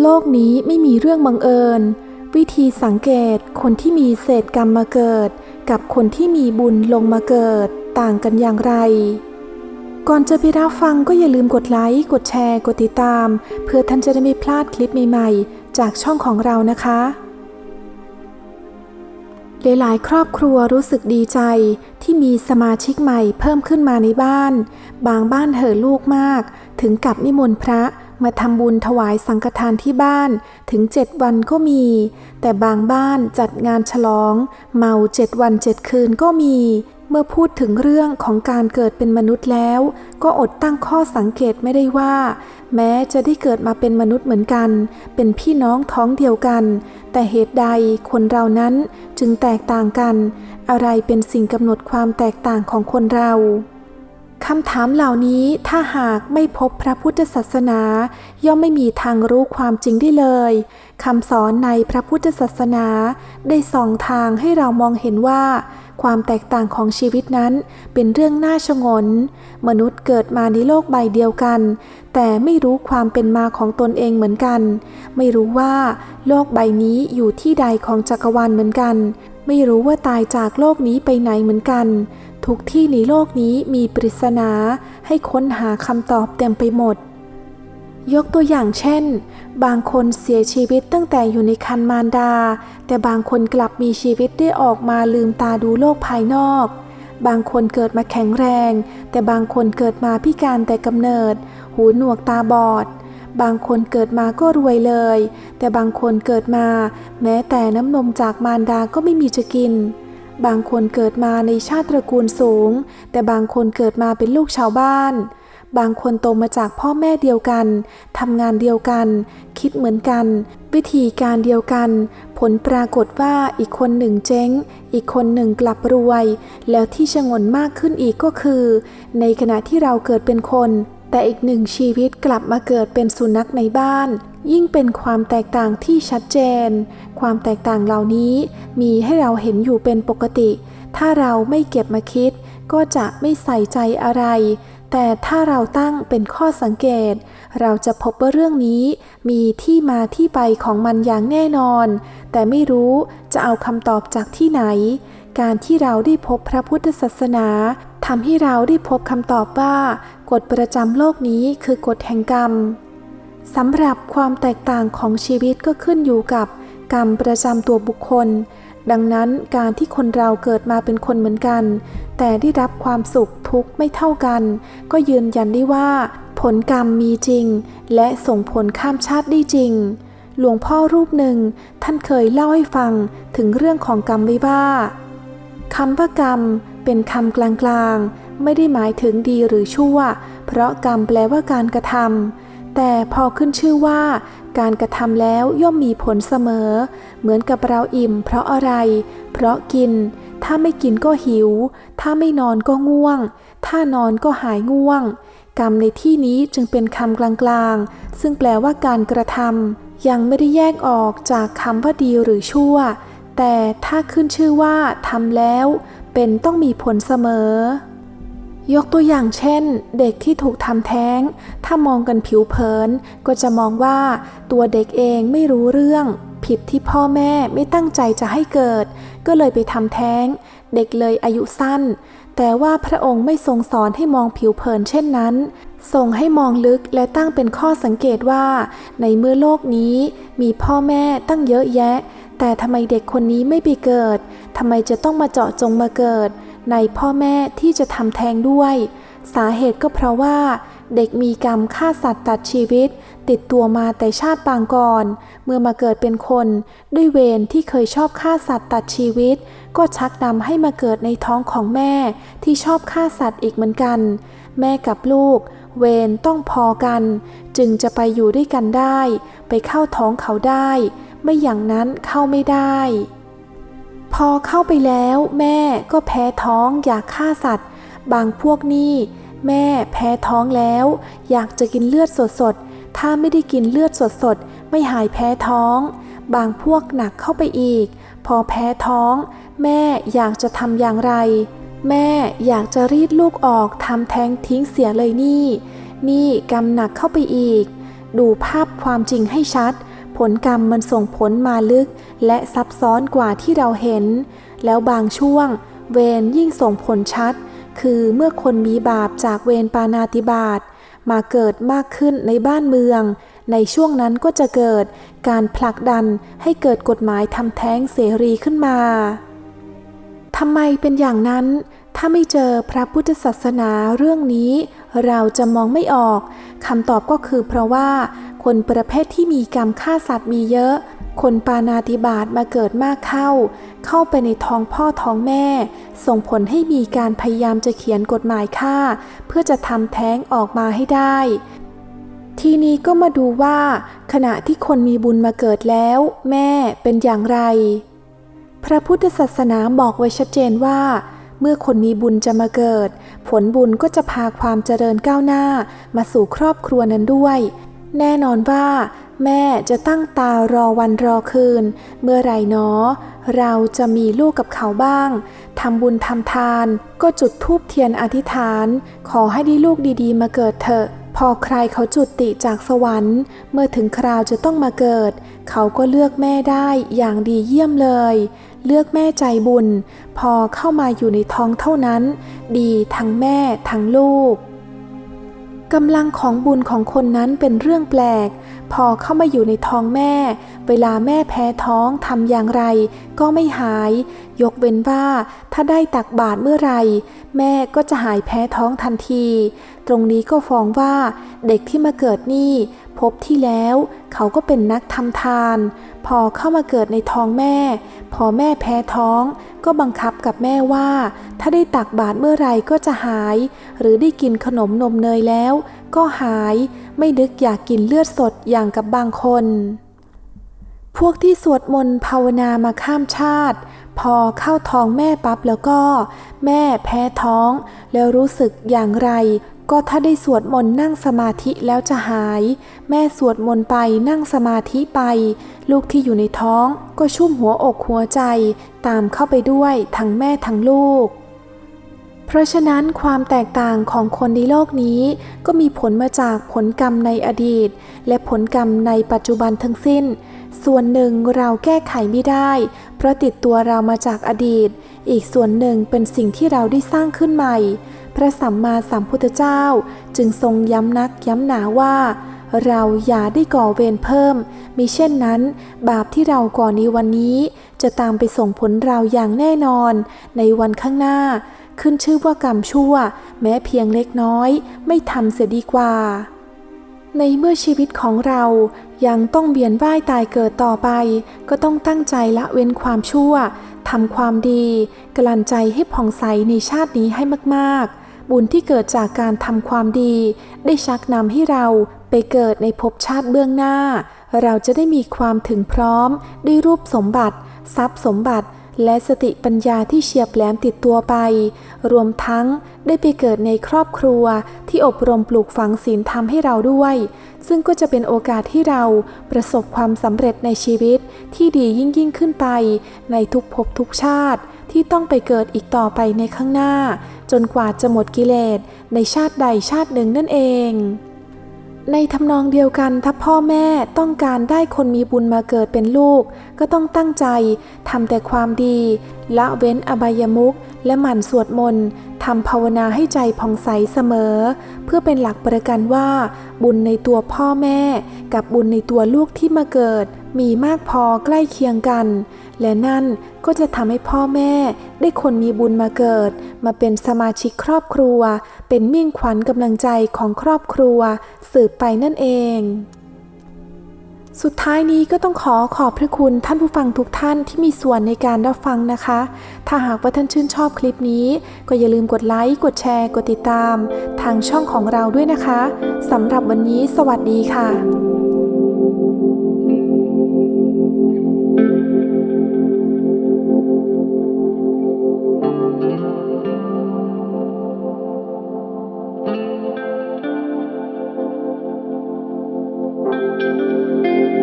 โลกนี้ไม่มีเรื่องบังเอิญ วิธีสังเกตคนที่มีเศษกรรมมาเกิด กับคนที่มีบุญลงมาเกิดต่างกันอย่างไร ก่อนจะไปรับฟังก็อย่าลืมกดไลค์ กดแชร์ กดติดตาม เพื่อท่านจะได้ไม่พลาดคลิปใหม่ๆ จากช่องของเรานะคะ หลายๆ ครอบครัวรู้สึกดีใจที่มีสมาชิกใหม่เพิ่มขึ้นมาในบ้าน บางบ้านเห่อลูกมาก ถึงกับนิมนต์พระ มาทำบุญถวายสังฆทานที่บ้านถึงเจ็ดวันก็มี แต่บางบ้านจัดงานฉลอง เมาเจ็ดวันเจ็ดคืนก็มี เมื่อพูดถึงเรื่องของการเกิดเป็นมนุษย์แล้ว ก็อดตั้งข้อสังเกตไม่ได้ว่า แม้จะได้เกิดมาเป็นมนุษย์เหมือนกัน เป็นพี่น้องท้องเดียวกัน แต่เหตุใดคนเรานั้นจึงแตกต่างกัน อะไรเป็นสิ่งกำหนดความแตกต่างของคนเรา คำถามเหล่านี้ถ้าหากไม่พบพระพุทธศาสนา ย่อมไม่มีทางรู้ความจริงได้เลยคำสอนในพระพุทธศาสนา ได้ส่องทางให้เรามองเห็นว่า ความแตกต่างของชีวิตนั้นเป็นเรื่องน่าชงน มนุษย์เกิดมาในโลกใบเดียวกัน แต่ไม่รู้ความเป็นมาของตนเองเหมือนกัน ไม่รู้ว่า โลกใบนี้อยู่ที่ใดของจักรวาลเหมือนกัน ไม่รู้ว่าตายจากโลกนี้ไปไหนเหมือนกัน ทุกที่ในโลกนี้มีปริศนาให้ค้นหาคำตอบเต็มไปหมด ยกตัวอย่างเช่น บางคนเสียชีวิตตั้งแต่อยู่ในคันมารดา แต่บางคนกลับมีชีวิตได้ออกมาลืมตาดูโลกภายนอก บางคนเกิดมาแข็งแรง แต่บางคนเกิดมาพิการแต่กำเนิด หูหนวกตาบอด บางคนเกิดมาก็รวยเลย แต่บางคนเกิดมา แม้แต่น้ำนมจากมารดาก็ไม่มีจะกิน บางคนเกิดมาในชาติตระกูลสูง แต่บางคนเกิดมาเป็นลูกชาวบ้าน บางคนโตมาจากพ่อแม่เดียวกันทำงานเดียวกัน คิดเหมือนกัน วิธีการเดียวกัน ผลปรากฏว่าอีกคนหนึ่งเจ๊ง อีกคนหนึ่งกลับรวย แล้วที่ชงนมากขึ้นอีกก็คือ ในขณะที่เราเกิดเป็นคนแต่อีกหนึ่งชีวิตกลับมาเกิดเป็นสุนัขในบ้าน ยิ่งเป็นความแตกต่างที่ชัดเจน ความแตกต่างเหล่านี้มีให้เราเห็นอยู่เป็นปกติ ถ้าเราไม่เก็บมาคิด ก็จะไม่ใส่ใจอะไร แต่ถ้าเราตั้งเป็นข้อสังเกต เราจะพบว่าเรื่องนี้ มีที่มาที่ไปของมันอย่างแน่นอน แต่ไม่รู้จะเอาคำตอบจากที่ไหน การที่เราได้พบพระพุทธศาสนาทำให้เราได้พบคำตอบว่ากฎประจำโลกนี้คือกฎแห่งกรรม สำหรับความแตกต่างของชีวิตก็ขึ้นอยู่กับกรรมประจำตัวบุคคล ดังนั้นการที่คนเราเกิดมาเป็นคนเหมือนกัน แต่ได้รับความสุขทุกข์ไม่เท่ากัน ก็ยืนยันได้ว่า ผลกรรมมีจริง และส่งผลข้ามชาติได้จริง หลวงพ่อรูปหนึ่ง ท่านเคยเล่าให้ฟังถึงเรื่องของกรรมไว้ว่าคำว่ากรรมเป็นคำกลางๆ ไม่ได้หมายถึงดีหรือชั่ว เพราะกรรมแปลว่าการกระทำ แต่พอขึ้นชื่อว่า การกระทำแล้วย่อมมีผลเสมอ เหมือนกับเราอิ่ม เพราะอะไร เพราะกิน ถ้าไม่กินก็หิว ถ้าไม่นอนก็ง่วง ถ้านอนก็หายง่วง กรรมในที่นี้จึงเป็นคำกลางๆ ซึ่งแปลว่าการกระทำยังไม่ได้แยกออกจากคำว่าดีหรือชั่ว แต่ถ้าขึ้นชื่อว่าทำแล้ว เป็นต้องมีผลเสมอ ยกตัวอย่างเช่น เด็กที่ถูกทำแท้ง ถ้ามองกันผิวเผิน ก็จะมองว่าตัวเด็กเองไม่รู้เรื่อง ผิดที่พ่อแม่ไม่ตั้งใจจะให้เกิด ก็เลยไปทำแท้ง เด็กเลยอายุสั้น แต่ว่าพระองค์ไม่ทรงสอนให้มองผิวเผินเช่นนั้น ทรงให้มองลึกและตั้งเป็นข้อสังเกตว่า ในเมื่อโลกนี้ มีพ่อแม่ตั้งเยอะแยะ แต่ทำไมเด็กคนนี้ไม่ไปเกิดทำไมจะต้องมาเจาะจงมาเกิด ในพ่อแม่ที่จะทำแท้งด้วย สาเหตุก็เพราะว่า เด็กมีกรรมฆ่าสัตว์ตัดชีวิต ติดตัวมาแต่ชาติปางก่อน เมื่อมาเกิดเป็นคน ด้วยเวรที่เคยชอบฆ่าสัตว์ตัดชีวิต ก็ชักนำให้มาเกิดในท้องของแม่ที่ชอบฆ่าสัตว์อีกเหมือนกัน แม่กับลูก เวรต้องพอกัน จึงจะไปอยู่ด้วยกันได้ ไปเข้าท้องเขาได้ ไม่อย่างนั้นเข้าไม่ได้ พอเข้าไปแล้วแม่ก็แพ้ท้องอยากฆ่าสัตว์ บางพวกนี่แม่แพ้ท้องแล้ว อยากจะกินเลือดสดๆ ถ้าไม่ได้กินเลือดสดๆ ไม่หายแพ้ท้อง บางพวกหนักเข้าไปอีก พอแพ้ท้อง แม่อยากจะทำอย่างไร แม่อยากจะรีดลูกออกทำแท้งทิ้งเสียเลยนี่ นี่กำหนักเข้าไปอีก ดูภาพความจริงให้ชัด ผลกรรมมันส่งผลมาลึก และซับซ้อนกว่าที่เราเห็น แล้วบางช่วง เวรยิ่งส่งผลชัด คือเมื่อคนมีบาปจากเวรปานาติบาตมาเกิดมากขึ้นในบ้านเมือง ในช่วงนั้นก็จะเกิดการผลักดันให้เกิดกฎหมายทำแท้งเสรีขึ้นมาทำไมเป็นอย่างนั้น ถ้าไม่เจอพระพุทธศาสนาเรื่องนี้ เราจะมองไม่ออกคำตอบก็คือเพราะว่า คนประเภทที่มีกรรมฆ่าสัตว์มีเยอะ คนปานาติบาตมาเกิดมากเข้า เข้าไปในท้องพ่อท้องแม่ ส่งผลให้มีการพยายามจะเขียนกฎหมายฆ่า เพื่อจะทำแท้งออกมาให้ได้ ทีนี้ก็มาดูว่า ขณะที่คนมีบุญมาเกิดแล้ว แม่เป็นอย่างไร พระพุทธศาสนาบอกไว้ชัดเจนว่า เมื่อคนมีบุญจะมาเกิด ผลบุญก็จะพาความเจริญก้าวหน้า มาสู่ครอบครัวนั้นด้วย แน่นอนว่า แม่จะตั้งตารอวันรอคืน เมื่อไร่หนอเราจะมีลูกกับเขาบ้างทำบุญทำทาน ก็จุดธูปเทียนอธิษฐาน ขอให้ได้ลูกดีๆ มาเกิดเถอะ พอใครเขาจุดติจากสวรรค์ เมื่อถึงคราวจะต้องมาเกิด เขาก็เลือกแม่ได้อย่างดีเยี่ยมเลย เลือกแม่ใจบุญ พอเข้ามาอยู่ในท้องเท่านั้น ดีทั้งแม่ทั้งลูก กำลังของบุญของคนนั้นเป็นเรื่องแปลก พอเข้ามาอยู่ในท้องแม่ เวลาแม่แพ้ท้องทำอย่างไร ก็ไม่หาย ยกเว้นว่าถ้าได้ตักบาตรเมื่อไร แม่ก็จะหายแพ้ท้องทันที ตรงนี้ก็ฟ้องว่า เด็กที่มาเกิดนี่ พบที่แล้วเขาก็เป็นนักทำทาน พอเข้ามาเกิดในท้องแม่ พอแม่แพ้ท้อง ก็บังคับกับแม่ว่า ถ้าได้ตักบาตรเมื่อไรก็จะหาย หรือได้กินขนมนมเนยแล้ว ก็หายไม่นึกอยากกินเลือดสดอย่างกับบางคน พวกที่สวดมนต์ภาวนามาข้ามชาติ พอเข้าท้องแม่ปั๊บแล้วก็ แม่แพ้ท้อง แล้วรู้สึกอย่างไร ก็ถ้าได้สวดมนต์นั่งสมาธิแล้วจะหาย แม่สวดมนต์ไปนั่งสมาธิไป ลูกที่อยู่ในท้องก็ชุ่มหัวอกหัวใจ ตามเข้าไปด้วยทั้งแม่ทั้งลูก เพราะฉะนั้นความแตกต่างของคนในโลกนี้ ก็มีผลมาจากผลกรรมในอดีต และผลกรรมในปัจจุบันทั้งสิ้น ส่วนหนึ่งเราแก้ไขไม่ได้ เพราะติดตัวเรามาจากอดีต อีกส่วนหนึ่งเป็นสิ่งที่เราได้สร้างขึ้นใหม่ พระสัมมาสัมพุทธเจ้า จึงทรงย้ำนักย้ำหนาว่า เราอย่าได้ก่อเวรเพิ่มมิเช่นนั้น บาปที่เราก่อในวันนี้ จะตามไปส่งผลเราอย่างแน่นอน ในวันข้างหน้า ขึ้นชื่อว่ากรรมชั่ว แม้เพียงเล็กน้อย ไม่ทำเสียดีกว่า ในเมื่อชีวิตของเรายังต้องเบียนว่ายตายเกิดต่อไป ก็ต้องตั้งใจละเว้นความชั่วทำความดี กลั่นใจให้ผ่องใสในชาตินี้ให้มาก ๆ บุญที่เกิดจากการทำความดี ได้ชักนำให้เราไปเกิดในภพชาติเบื้องหน้า เราจะได้มีความถึงพร้อมได้รูปสมบัติ ทรัพย์สมบัติ และสติปัญญาที่เฉียบแหลมติดตัวไป รวมทั้งได้ไปเกิดในครอบครัวที่อบรมปลูกฝังศีลธรรมให้เราด้วย ซึ่งก็จะเป็นโอกาสที่เราประสบความสำเร็จในชีวิตที่ดียิ่งยิ่งขึ้นไป ในทุกภพทุกชาติที่ต้องไปเกิดอีกต่อไปในข้างหน้า จนกว่าจะหมดกิเลสในชาติใดชาติหนึ่งนั่นเอง ในทำนองเดียวกันถ้าพ่อแม่ต้องการได้คนมีบุญมาเกิดเป็นลูก ก็ต้องตั้งใจทำแต่ความดีละเว้นอบายมุขและหมั่นสวดมนต์ทำภาวนาให้ใจผ่องใสเสมอ เพื่อเป็นหลักประกันว่า บุญในตัวพ่อแม่ กับบุญในตัวลูกที่มาเกิด มีมากพอใกล้เคียงกัน และนั่นก็จะทำให้พ่อแม่ได้คนมีบุญมาเกิด มาเป็นสมาชิกครอบครัว เป็นมิ่งขวัญกำลังใจของครอบครัว สืบไปนั่นเอง สุดท้ายนี้ก็ต้องขอขอบพระคุณท่านผู้ฟังทุกท่านที่มีส่วนในการรับฟังนะคะ ถ้าหากว่าท่านชื่นชอบคลิปนี้ ก็อย่าลืมกดไลค์กดแชร์กดติดตาม ทางช่องของเราด้วยนะคะสำหรับวันนี้ สวัสดีค่ะ